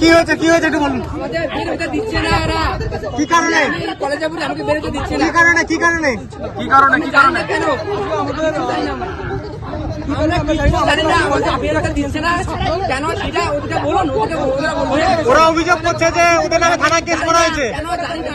কি হয়েছে? কি হয়েছে একটু বলুন। আমাদের বেরোতে দিচ্ছে না ওরা কি কারণে? কলেজে আমাকে বেরোতে দিচ্ছে না। কি কারণে? কি কারণে? কি কারণে? কি কারণে? কেন না আমরা। আমরা কিছু জানি না। আমাদের বেরোতে না কেন সেটা ওদেরকে বলুন। ওরা অভিযোগ করছে যে ওদের নামে থানায় কেস করা হয়েছে। কেন জানি না।